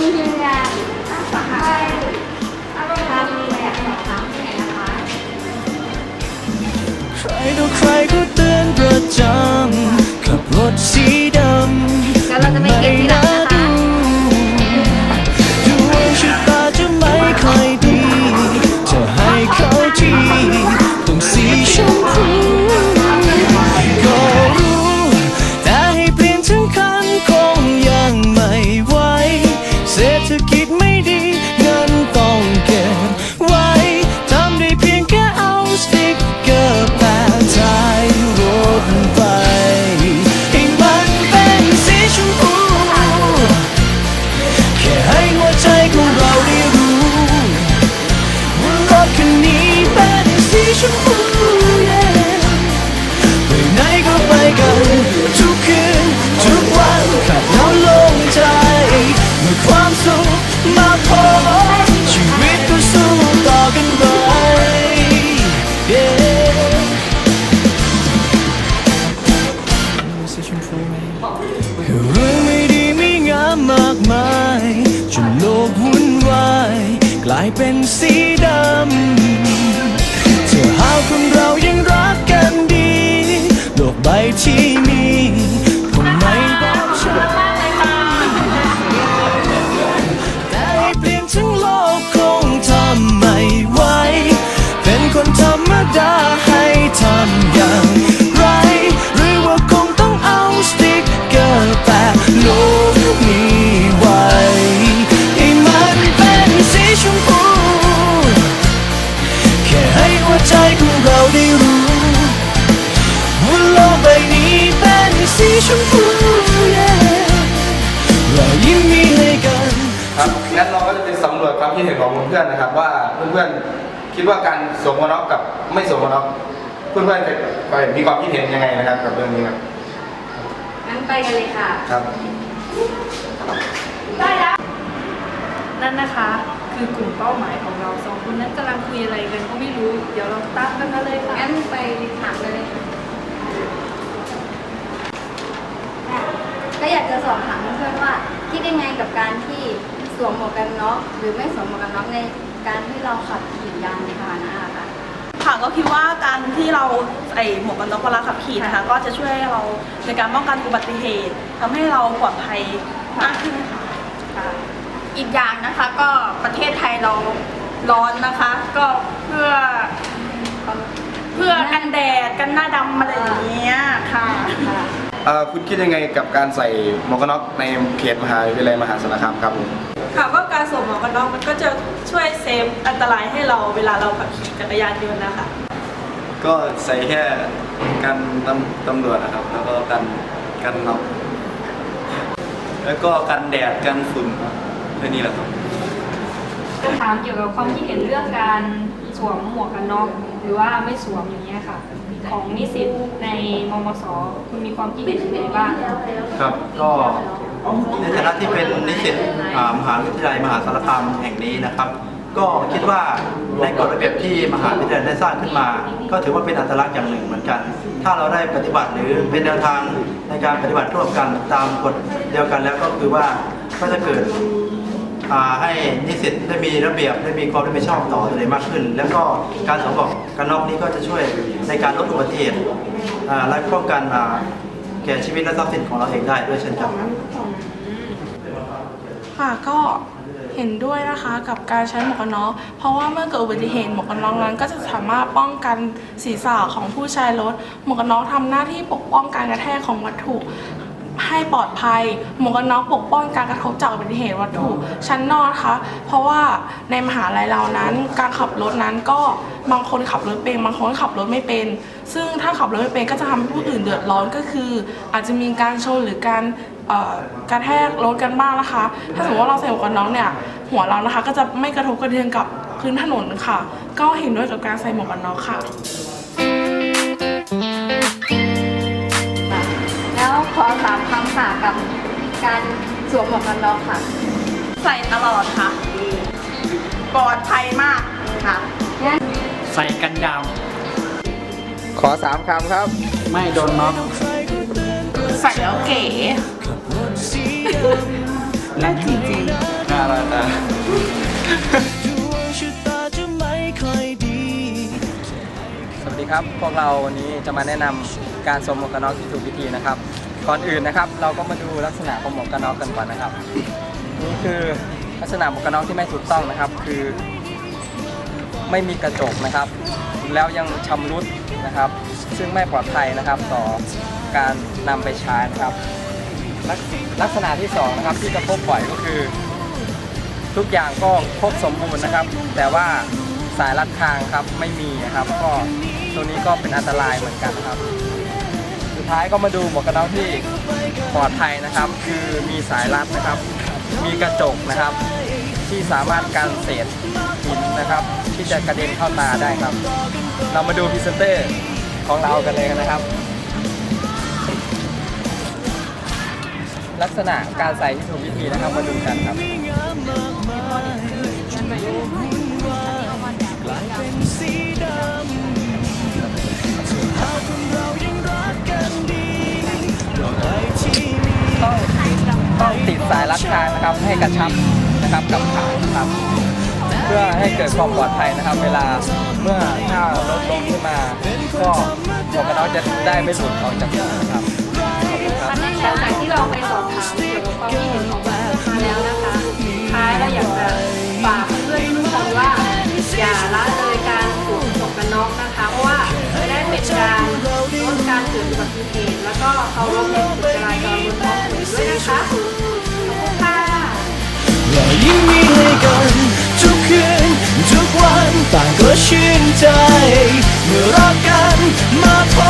ใครต่อใครก็เตือนประจำขับรถสี ลายเป็นสีดำเธอหาคนเรายังรักกันดี โลกใบที่มี ความคิดเห็นของเพื่อนๆนะครับ ว่าเพื่อนๆคิดว่าการสวมหมวกกนน็อกกับไม่สวมหมวกกนน็อกเพื่อนๆเคยมีความคิดเห็นยังไงนะครับ กับเรื่องนี้ครับงั้นไปกันเลยค่ะ ครับนั่นนะคะ คือกลุ่มเป้าหมายของเราสองคนนั้นกำลังคุยอะไรกันก็ไม่รู้ เดี๋ยวเราตั้งกันมาเลยค่ะงั้นไปถามเลยค่ะก็อยากจะสอบถามเพื่อนๆว่า คิดยังไงกับการที่ส วมหมวกกันน็อกหรือไม่สวมหมวกกันน็อกในการที่เราขับขี่ยานพาหนะค่ะ ค่ะก็คิดว่าการที่เราใส่หมวกกันน็อกเวลาขับขี่นะคะ ก็จะช่วยให้เราในการป้องกันอุบัติเหตุทำให้เราปลอดภัยมากขึ้นค่ะ อีกอย่างนะคะก็ประเทศไทยเราร้อนนะคะ ก็เพื่อเพื่อกันแดดกันหน้าดำอะไรอย่างเงี้ยค่ะ เอ่อคุณคิดยังไงกับการใส่หมวกกันน็อกในเขตมหาวิทยาลัยมหาสารคามครับผม ค่ะก็การสวมหมวกกันน็อกมันก็จะช่วยเซฟอันตรายให้เราเวลาเราขับขี่จักรยานยนต์นะคะก็ใส่แค่กันตำตำรวจนะครับ แล้วก็กันกันน็อกแล้วก็กันแดดกันฝุ่นแค่นี้แหละครับถามเกี่ยวกับความคิดเห็นเรื่องการสวมหมวกกันน็อกหรือว่าไม่สวมอย่างเงี้ยค่ะ ของนิสิตในมมสคุณมีความคิดเห็นยังไงบ้างครับก็ ในฐานะที่เป็นนิสิตมหาวิทยาลัยมหาสารคามแห่งนี้นะครับ ก็คิดว่าในกฎระเบียบที่มหาวิทยาลัยได้สร้างขึ้นมา ก็ถือว่าเป็นอัตลักษณ์อย่างหนึ่งเหมือนกัน ถ้าเราได้ปฏิบัติหรือเป็นแนวทางในการปฏิบัติร่วมกันตามกฎเดียวกันแล้วก็คือว่าก็จะเกิดให้นิสิตได้มีระเบียบได้มีความรับผิดชอบต่อตัวเองมากขึ้น แล้วก็การสวมหมวกกันน็อกนี้ก็จะช่วยในการลดอุบัติเหตุและป้องกันแก่ชีวิตและทรัพย์สินของเราเองได้ด้วยเช่นกัน ค่ะก็เห็นด้วยนะคะกับการใช้หมวกกันน็อกเพราะว่าเมื่อเกิดอุบัติเหตุหมวกกันน็อกนั้น ก็จะสามารถป้องกันศีรษะของผู้ใช้รถ หมวกกันน็อกทำหน้าที่ปกป้องการกระแทกของวัตถุให้ปลอดภัย หมวกกันน็อกปกป้องการกระทบจากอุบัติเหตุวัตถุชั้นนอกนะคะเพราะว่าในมหาลัยเรานั้น การขับรถนั้นก็บางคนขับรถเป็นบางคนขับรถไม่เป็น ซึ่งถ้าขับรถไม่เป็นก็จะทำให้ผู้อื่นเดือดร้อนก็คือ อาจจะมีการชนหรือการ กระแทกรถกันบ้างนะคะ ถ้าสมมติว่าเราใส่หมวกกันน็อกเนี่ย หัวเรานะคะก็จะไม่กระทบกระเทือนกับพื้นถนนค่ะ ก็เห็นด้วยกับการใส่หมวกกันน็อกค่ะ แล้วขอถามคำค่ะกับการสวมหมวกกันน็อกค่ะ ใส่ตลอดค่ะ ปลอดภัยมากค่ะ ใส่กันดาวขอสามคำครับ ไม่โดนน็อก ใส่แล้วเก๋ขับรสีดำ และจริงน่ารักอะสวัสดีครับ พวกเราวันนี้จะมาแนะนำการสวมหมวกกันน็อกที่ถูกวิธีนะครับ ก่อนอื่นนะครับ เราก็มาดูลักษณะของหมวกกันน็อกกันก่อนนะครับ นี่คือลักษณะหมวกกันน็อกที่ไม่ถูกต้องนะครับ คือ ไม่มีกระจกนะครับ แล้วยังชำรุดนะครับ ซึ่งไม่ปลอดภัยนะครับ ต่อการนำไปใช้นะครับ ลักลักษณะที่สองนะครับ ที่จะพบบ่อยก็คือ ทุกอย่างก็ครบสมบูรณ์นะครับ แต่ว่าสายรัดทางครับไม่มีนะครับ ก็ตัวนี้ก็เป็นอันตรายเหมือนกันครับ สุดท้ายก็มาดูหมวกกันน็อกที่ปลอดภัยนะครับ คือมีสายรัดนะครับ มีกระจกนะครับ ที่สามารถกันเศษหินนะครับ ที่จะกระเด็นเข้าตาได้ครับ เรามาดูพรีเซนเตอร์ของเรากันเลยนะครับ ลักษณะการใส่ที่ถูกวิธีนะครับมาดูกันครับต้องต้องติดสายรัดทางนะครับให้กระชับนะครับกับขาครับ เพื่อให้เกิดความปลอดภัยนะครับ เวลาเมื่อถ้ารถลงขึ้นมา ก็หมวกกันน็อกจะได้ไม่หลุดออกจากนะครับขอบคุณครับ หลังจากที่เราไปสอบถามเกี่ยวกับความคิดเห็นของประชาชนมาแล้วนะคะท้ายเราอยากจะฝากเพื่อนทุกคนว่า อย่าละเลยการสวมหมวกกันน็อกนะคะ เพราะว่าจะได้เป็นการลดการเกิดอุบัติเหตุแล้วก็เคารพในกฎจราจรบนท้องถนนด้วยนะคะขอบคุณค่ะรอยยิ้มมีให้กันทุกคืนทุกวันต่างก็ชื่นใจ เมื่อรักกันมาพร